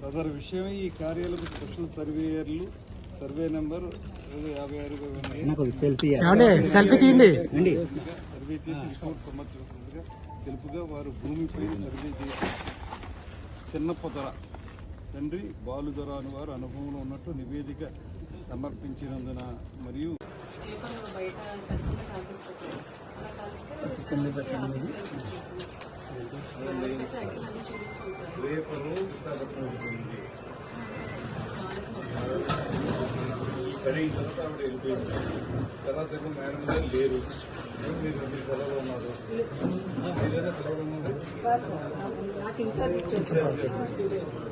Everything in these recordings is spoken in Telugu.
సదరు విషయం ఈ కార్యాలకు స్పెషల్ సర్వేయర్లు సర్వే నెంబర్ యాభై ఆరు సెల్ఫీ తీయండి. సర్వే చేసి రిపోర్ట్ తెలుపుగా వారు భూమిపై సర్వే చేసి చిన్నప్ప ధర తండ్రి బాలు ధర అని వారు అనుభవంలో ఉన్నట్టు నివేదిక సమర్పించినందున మరియు పేపర్లు బయట చెత్తగా కాల్పిస్తారు అలా కాల్స్తే రేపరు విశాఖపట్నం వెళ్ళింది. ఈ పని అయిన తర్వాత ఆవిడ వెళ్ళిపోయింది తర్వాత ఏమో మేడం గారు లేరు ఏం మీరు మీరు సెలవులో ఉన్నారు ఆ, మీరేనా సెలవులో ఉన్నారు నాకు ఇన్ఛార్జ్ ఇచ్చారు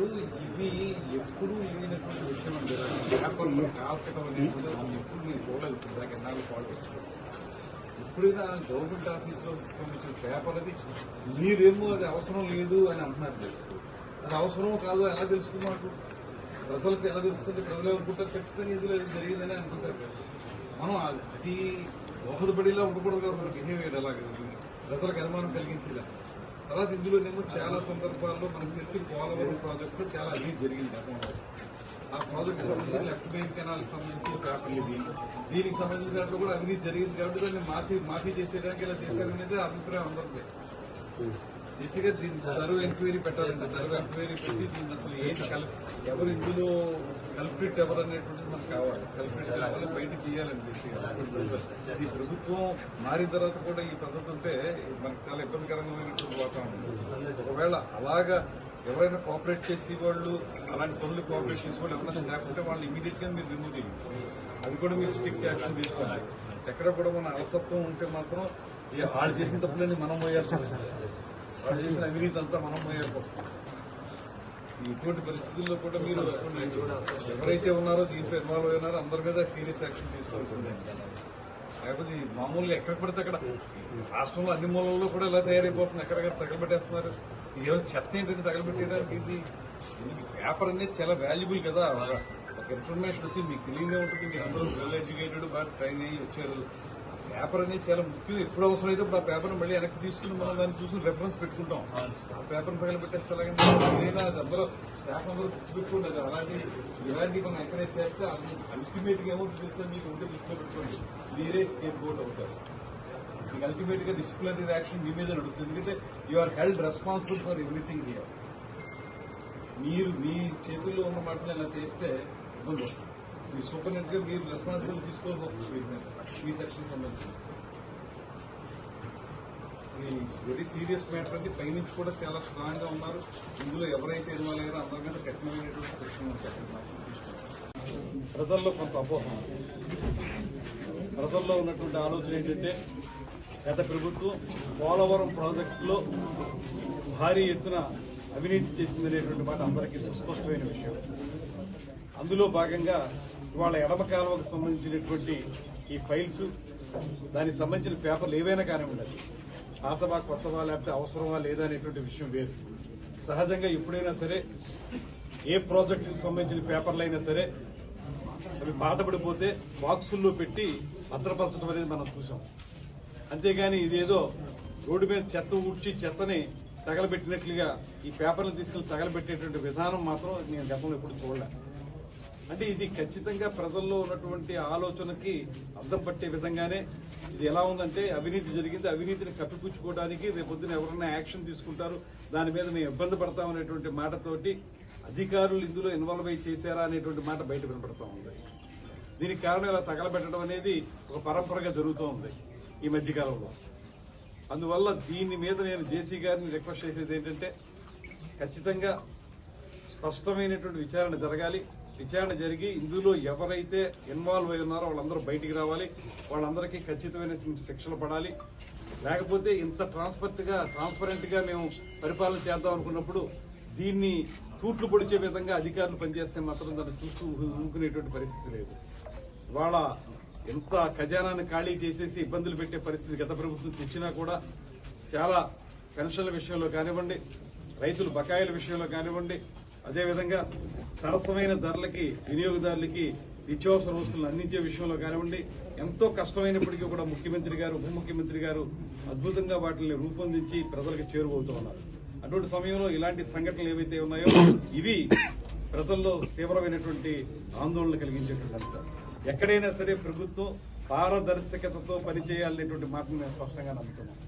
ఇప్పుడు ఇవి ఎప్పుడు ఇవినటువంటి విషయం అండి ఎప్పుడు? నేను చూడలేదు. దాకా ఎన్నాళ్ళు పాలిటిక్స్ ఎప్పుడైనా గవర్నమెంట్ ఆఫీస్లో సంబంధించిన పేపర్ అది మీరేమో అది అవసరం లేదు అని అంటున్నారు మీరు. అది అవసరం కాదు ఎలా తెలుస్తుంది మాకు? ప్రజలకు ఎలా తెలుస్తుంది? ప్రజలు అనుకుంటారు ఖచ్చితంగా ఇందులో ఇది జరిగిందని అనుకుంటారు. మనం అది దోహదపడేలా ఉండకూడదు కదా మన బిహేవియర్ ఎలాగ ప్రజలకు అనుమానం కలిగించేలా. తర్వాత ఇందులోనేమో చాలా సందర్భాల్లో మనకు తెలిసి పోలవరం ప్రాజెక్టు చాలా అన్నీ జరిగింది. గతంలో ఆ ప్రాజెక్ట్ సంబంధించి లెఫ్ట్ బ్యాంక్ కెనాల్ సంబంధించి పేపర్లు ఇది దీనికి సంబంధించిన దాంట్లో కూడా అవినీతి జరిగింది కాబట్టి దాన్ని మాఫీ మాఫీ చేసేయడానికి ఇలా చేశారనేది అభిప్రాయం అందరిది. బేసిక్గా దీన్ని తరువు ఎంక్వైరీ పెట్టాలంటే తరువు ఎంక్వైరీ పెట్టి దీన్ని అసలు ఏంటి కల్ ఎవరు ఇందులో కల్పిట్ ఎవరు అనేటువంటిది మనకు కావాలి. కల్పిట్ ఎవరు బయట తీయాలని బేసిక్గా ఈ ప్రభుత్వం మారిన తర్వాత కూడా ఈ పద్ధతి ఉంటే మనకు చాలా ఇబ్బందికరమైనటువంటి వాతావరణం. ఒకవేళ అలాగా ఎవరైనా కోఆపరేట్ చేసి వాళ్ళు అలాంటి పనులు కోఆపరేట్ చేసి వాళ్ళు ఎవరైనా స్టాఫ్ ఉంటే వాళ్ళు ఇమీడియట్గా మీరు రిమూవ్ చేయండి. అది కూడా మీరు స్ట్రిక్ట్ యాక్షన్ తీసుకోండి. ఎక్కడ కూడా మన అలసత్వం ఉంటే మాత్రం వాళ్ళు చేసిన తప్పులన్నీ మనం పోయాల్సి వాళ్ళు చేసిన అవినీతి అంతా మనం మోయాల్సి వస్తుంది ఇటువంటి పరిస్థితుల్లో కూడా మీరు ఎవరైతే ఉన్నారో దీంట్లో ఇన్వాల్వ్ అయినారో అందరి మీద సీరియస్ యాక్షన్ తీసుకోవాల్సి ఉంది లేకపోతే మామూలుగా ఎక్కడ పడితే అక్కడ రాష్ట్రంలో అన్ని మూలల్లో కూడా ఇలా తయారైపోతుంది. ఎక్కడెక్కడ తగలబెట్టేస్తున్నారు? ఏమైనా చెత్త ఏంటంటే తగలబెట్టేయడానికి ఇది? ఇది పేపర్ అనేది చాలా వాల్యుబుల్ కదా. ఒక ఇన్ఫర్మేషన్ వచ్చి మీకు తెలియదే ఉంటుంది. మీరు అందరూ వెల్ ఎడ్యుకేటెడ్ బాగా ట్రైన్ అయ్యి వచ్చారు. పేపర్ అనేది చాలా ముఖ్యం. ఎప్పుడు అవసరం అయితే ఇప్పుడు ఆ పేపర్ మళ్ళీ వెనక్కి తీసుకుని మనం దాన్ని చూసుకుని రెఫరెన్స్ పెట్టుకుంటాం. ఆ పేపర్ పగలబెట్టేస్తే అలాగంటే ఏదైనా అది అందరూ స్టాఫ్ అందరూ గుర్తుపెట్టుకోండి అది అలాంటి ఇలాంటి మనం ఎంకరేజ్ చేస్తే అల్టిమేట్గా ఏమవుతుంది తెలుసా మీకు ఉంటే దృష్టిలో పెట్టుకోండి. మీరే స్కేప్ బోర్డ్ అవుతారు. మీకు అల్టిమేట్గా డిసిప్లినరీ యాక్షన్ మీ మీద నడుస్తుంది. ఎందుకంటే you are held responsible for everything here మీరు మీ చేతుల్లో ఉన్న మాటలు ఇలా చేస్తే ఇబ్బంది వస్తుంది. మీ సూపరింటెండెంట్గా మీరు రెస్పాన్సిబిలిటీ తీసుకోవాల్సి వస్తుంది మీ సెక్షన్ సంబంధించి. వెరీ సీరియస్ మ్యాటర్ అంటే పైనుంచి కూడా చాలా స్ట్రాంగ్గా ఉన్నారు. ఇందులో ఎవరైతే ఇన్వాల్వ్ అయ్యారో అందరికంటే కఠినమైనటువంటి సెక్షన్ ప్రజల్లో కొంత అపోహ. ప్రజల్లో ఉన్నటువంటి ఆలోచన ఏంటంటే గత ప్రభుత్వం పోలవరం ప్రాజెక్టులో భారీ ఎత్తున అవినీతి చేసిందనేటువంటి మాట అందరికీ సుస్పష్టమైన విషయం. అందులో భాగంగా ఇవాళ ఎడమ కాలువకు సంబంధించినటువంటి ఈ ఫైల్స్ దానికి సంబంధించిన పేపర్లు ఏవైనా కానివ్వండి పాతవా కొత్తవా లేకపోతే అవసరమా లేదా అనేటువంటి విషయం వేరు. సహజంగా ఎప్పుడైనా సరే ఏ ప్రాజెక్టుకు సంబంధించిన పేపర్లు అయినా సరే అవి బాధపడిపోతే బాక్సుల్లో పెట్టి భద్రపరచడం అనేది మనం చూసాం. అంతేగాని ఇదేదో రోడ్డు మీద చెత్త ఊడ్చి చెత్తని తగలబెట్టినట్లుగా ఈ పేపర్లు తీసుకెళ్ళి తగలబెట్టేటువంటి విధానం మాత్రం నేను గతంలో ఎప్పుడు చూడలేదు అంటే ఇది ఖచ్చితంగా ప్రజల్లో ఉన్నటువంటి ఆలోచనకి అర్థం పట్టే విధంగానే ఇది ఎలా ఉందంటే అవినీతి జరిగింది అవినీతిని కప్పిపుచ్చుకోవడానికి రేపొద్దున ఎవరైనా యాక్షన్ తీసుకుంటారు దాని మీద మేము ఇబ్బంది పడతామనేటువంటి మాటతోటి అధికారులు ఇందులో ఇన్వాల్వ్ అయ్యి చేశారా అనేటువంటి మాట బయట వినపడతా ఉంది. దీనికి కారణం ఇలా తగలబెట్టడం అనేది ఒక పరంపరగా జరుగుతూ ఉంది ఈ మధ్యకాలంలో. అందువల్ల దీని మీద నేను జేసీ గారిని రిక్వెస్ట్ చేసేది ఏంటంటే ఖచ్చితంగా స్పష్టమైనటువంటి విచారణ జరగాలి. విచారణ జరిగి ఇందులో ఎవరైతే ఇన్వాల్వ్ అయి ఉన్నారో వాళ్ళందరూ బయటికి రావాలి. వాళ్ళందరికీ ఖచ్చితమైన శిక్షలు పడాలి. లేకపోతే ఇంత ట్రాన్స్పరెంట్గా ట్రాన్స్పరెంట్గా మేము పరిపాలన చేద్దాం అనుకున్నప్పుడు దీన్ని తూట్లు పొడిచే విధంగా అధికారులు పనిచేస్తే మాత్రం దాన్ని చూస్తూ ఊరుకునేటువంటి పరిస్థితి లేదు. ఇవాళ ఎంత ఖజానాన్ని ఖాళీ చేసేసి ఇబ్బందులు పెట్టే పరిస్థితి గత ప్రభుత్వం తెచ్చినా కూడా చాలా పెన్షన్ల విషయంలో కానివ్వండి రైతుల బకాయిల విషయంలో కానివ్వండి అదేవిధంగా సరసమైన ధరలకి వినియోగదారులకి నిత్యావసర వస్తువులను అందించే విషయంలో కానివ్వండి ఎంతో కష్టమైనప్పటికీ కూడా ముఖ్యమంత్రి గారు ఉప ముఖ్యమంత్రి గారు అద్భుతంగా వాటిని రూపొందించి ప్రజలకు చేరువవుతూ ఉన్నారు. అటువంటి సమయంలో ఇలాంటి సంఘటనలు ఏవైతే ఉన్నాయో ఇవి ప్రజల్లో తీవ్రమైనటువంటి ఆందోళన కలిగించేటువంటి అంశాలు. ఎక్కడైనా సరే ప్రభుత్వం పారదర్శకతతో పనిచేయాలనేటువంటి మాటను నేను స్పష్టంగా నమ్ముతున్నాను.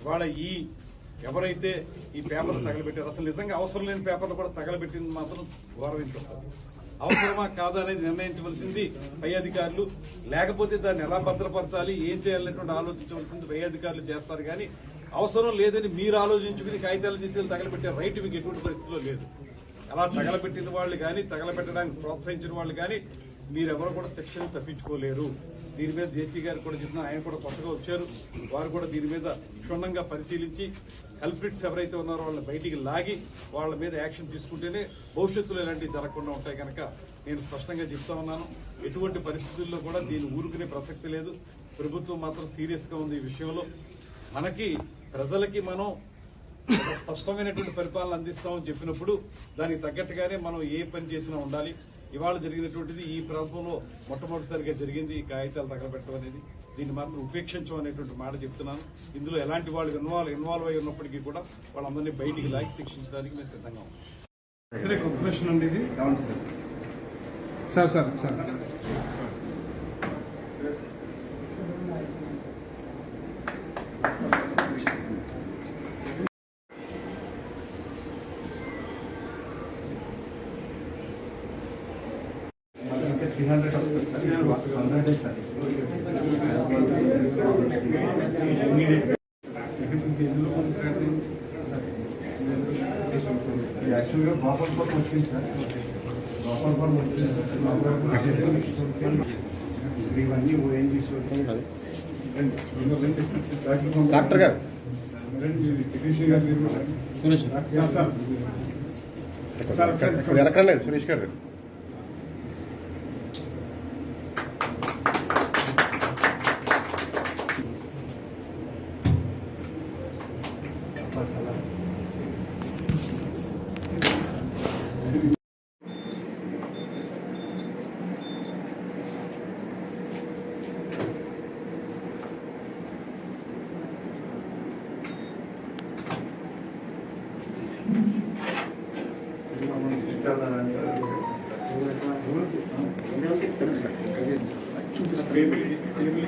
ఇవాళ ఈ ఎవరైతే ఈ పేపర్లు తగలబెట్టారు అసలు నిజంగా అవసరం లేని పేపర్లు కూడా తగలబెట్టింది మాత్రం గౌరవించకూడదు అవసరమా కాదా అనేది నిర్ణయించవలసింది పై అధికారులు. లేకపోతే దాన్ని ఎలా భద్రపరచాలి ఏం చేయాలనేటువంటి ఆలోచించవలసింది పై అధికారులు చేస్తారు. కానీ అవసరం లేదని మీరు ఆలోచించుకుని కాగితాలు తీసి తగలబెట్టే రైట్ మీకు ఎటువంటి పరిస్థితిలో లేదు. అలా తగలబెట్టిన వాళ్ళు కానీ తగలబెట్టడానికి ప్రోత్సహించిన వాళ్ళు కానీ మీరెవరు కూడా శిక్షణ తప్పించుకోలేరు. దీని మీద జేసీ గారు కూడా చెప్పిన ఆయన కూడా కొత్తగా వచ్చారు. వారు కూడా దీని మీద క్షుణ్ణంగా పరిశీలించి కల్ప్రిట్స్ ఎవరైతే ఉన్నారో వాళ్ళని బయటికి లాగి వాళ్ళ మీద యాక్షన్ తీసుకుంటేనే భవిష్యత్తులో ఇలాంటివి జరగకుండా ఉంటాయి కనుక నేను స్పష్టంగా చెప్తా ఉన్నాను. ఎటువంటి పరిస్థితుల్లో కూడా దీని ఊరుకునే ప్రసక్తి లేదు. ప్రభుత్వం మాత్రం సీరియస్గా ఉంది ఈ విషయంలో. మనకి ప్రజలకి మనం స్పష్టమైనటువంటి పరిపాలన అందిస్తామని చెప్పినప్పుడు దానికి తగ్గట్టుగానే మనం ఏ పని చేసినా ఉండాలి. ఇవాళ జరిగినటువంటిది ఈ ప్రాంతంలో మొట్టమొదటిసారిగా జరిగింది ఈ కాగితాలు తగలబెట్టడం అనేది. దీన్ని మాత్రం ఉపేక్షించం అనేటువంటి మాట చెప్తున్నాను. ఇందులో ఎలాంటి వాళ్ళు ఇన్వాల్వ్ ఇన్వాల్వ్ అయి ఉన్నప్పటికీ కూడా వాళ్ళందరినీ బయటికి లాగి శిక్షించడానికి మేము సిద్ధంగా ఉన్నాం. సరే కొత్త క్వశ్చన్ అండి ఇది. Sir sir sir. యాక్చువల్గా గోపాలపురం వచ్చింది సార్ డాక్టర్ గారు. ఇక్కడ ఎలకండి సురేష్ గారు.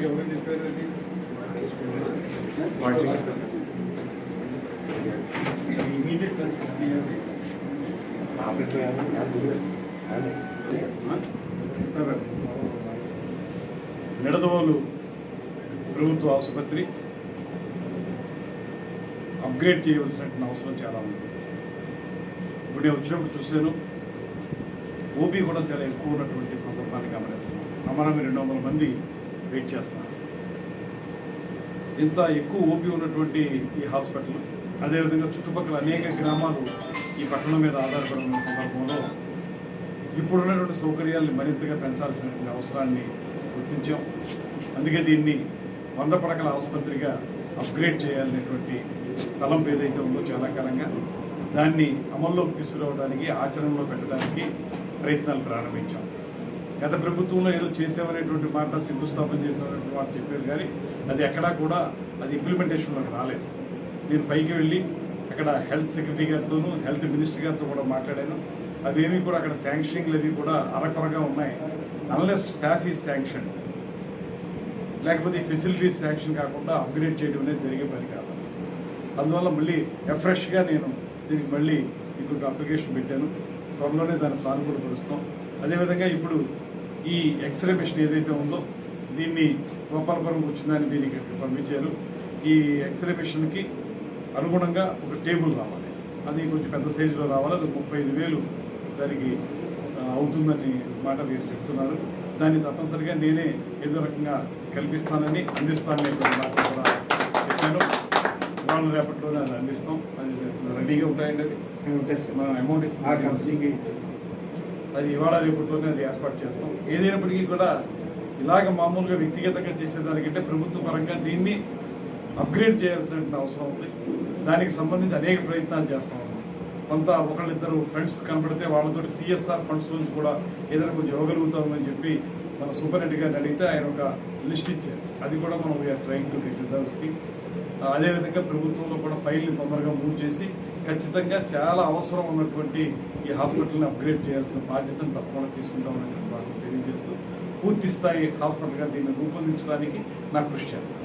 ఎవరు చెప్పారు అది? ఇమీడియట్ నిడదవోలు ప్రభుత్వ ఆసుపత్రి అప్గ్రేడ్ చేయవలసినటువంటి అవసరం చాలా ఉంది ఇప్పుడు నేను వచ్చినప్పుడు చూశాను ఓపీ కూడా చాలా ఎక్కువ ఉన్నటువంటి సందర్భాన్ని గమనిస్తున్నాం. అమరామి రెండు వందల మంది వెయిట్ చేస్తున్నారు. ఇంత ఎక్కువ ఓపీ ఉన్నటువంటి ఈ హాస్పిటల్ అదేవిధంగా చుట్టుపక్కల అనేక గ్రామాలు ఈ పట్టణం మీద ఆధారపడి ఉన్న సందర్భంలో ఇప్పుడున్నటువంటి సౌకర్యాల్ని మరింతగా పెంచాల్సినటువంటి అవసరాన్ని గుర్తించాం. అందుకే దీన్ని వంద పడకల ఆసుపత్రిగా అప్గ్రేడ్ చేయాలనేటువంటి తలంపు ఏదైతే ఉందో చాలా కాలంగా దాన్ని అమల్లోకి తీసుకురావడానికి ఆచరణలో పెట్టడానికి ప్రయత్నాలు ప్రారంభించాం. గత ప్రభుత్వంలో ఏదో చేసామనేటువంటి మాట శంకుస్థాపన చేసామనేటువంటి మాట చెప్పారు కానీ అది ఎక్కడా కూడా అది ఇంప్లిమెంటేషన్లోకి రాలేదు. నేను పైకి వెళ్ళి అక్కడ హెల్త్ సెక్రటరీ గారితోనూ హెల్త్ మినిస్టర్ గారితో కూడా మాట్లాడాను. అవేమీ కూడా అక్కడ శాంక్షనింగ్లు అవి కూడా అరకొరగా ఉన్నాయి. అన్లెస్ స్టాఫ్ ఈ శాంక్షన్ లేకపోతే ఫెసిలిటీస్ శాంక్షన్ కాకుండా అప్గ్రేడ్ చేయడం అనేది జరిగే పని కాదు. అందువల్ల మళ్ళీ ఎఫ్రెష్గా నేను దీనికి మళ్ళీ ఇంకొక అప్లికేషన్ పెట్టాను. త్వరలోనే దాన్ని సానుకూల పరుస్తాం అదేవిధంగా ఇప్పుడు ఈ ఎక్స్రే మిషన్ ఏదైతే ఉందో దీన్ని గోపాలపురం వచ్చిందని దీనికి పంపించారు ఈ ఎక్స్రే మిషన్కి అనుగుణంగా ఒక టేబుల్ రావాలి. అది కొంచెం పెద్ద సైజులో రావాలి. అది ముప్పై ఐదు వేలు దానికి అవుతుందని మాట మీరు చెప్తున్నారు. దాన్ని తప్పనిసరిగా నేనే ఏదో రకంగా కల్పిస్తానని అందిస్తానని మాట కూడా చెప్పాను. వాళ్ళు రేపట్లోనే అది అందిస్తాం. అది రెడీగా ఉంటాయండి అది ఉంటాయి మనం అమౌంట్ ఆ కంపెనీకి. అది ఇవాళ రేపట్లోనే అది ఏర్పాటు చేస్తాం. ఏదైనప్పటికీ కూడా ఇలాగ మామూలుగా వ్యక్తిగతంగా చేసేదానికంటే ప్రభుత్వ పరంగా దీన్ని అప్గ్రేడ్ చేయాల్సిన అవసరం ఉంది. దానికి సంబంధించి అనేక ప్రయత్నాలు చేస్తాం. కొంత ఒకళ్ళిద్దరు ఫ్రెండ్స్ కనబడితే వాళ్ళతో సిఎస్ఆర్ ఫండ్స్ నుంచి కూడా ఏదైనా కొంచెం ఇవ్వగలుగుతామని చెప్పి మన సూపరింటెండెంట్ గారిని అడిగితే ఆయన ఒక లిస్ట్ ఇచ్చారు. అది కూడా మనం we are trying to get those things అదేవిధంగా ప్రభుత్వంలో కూడా ఫైల్ని తొందరగా మూవ్ చేసి ఖచ్చితంగా చాలా అవసరం ఉన్నటువంటి ఈ హాస్పిటల్ని అప్గ్రేడ్ చేయాల్సిన బాధ్యతను తప్పకుండా తీసుకుంటామని చెప్పి వాళ్ళకి తెలియజేస్తూ పూర్తి స్థాయి హాస్పిటల్గా దీన్ని రూపొందించడానికి నా కృషి చేస్తాను.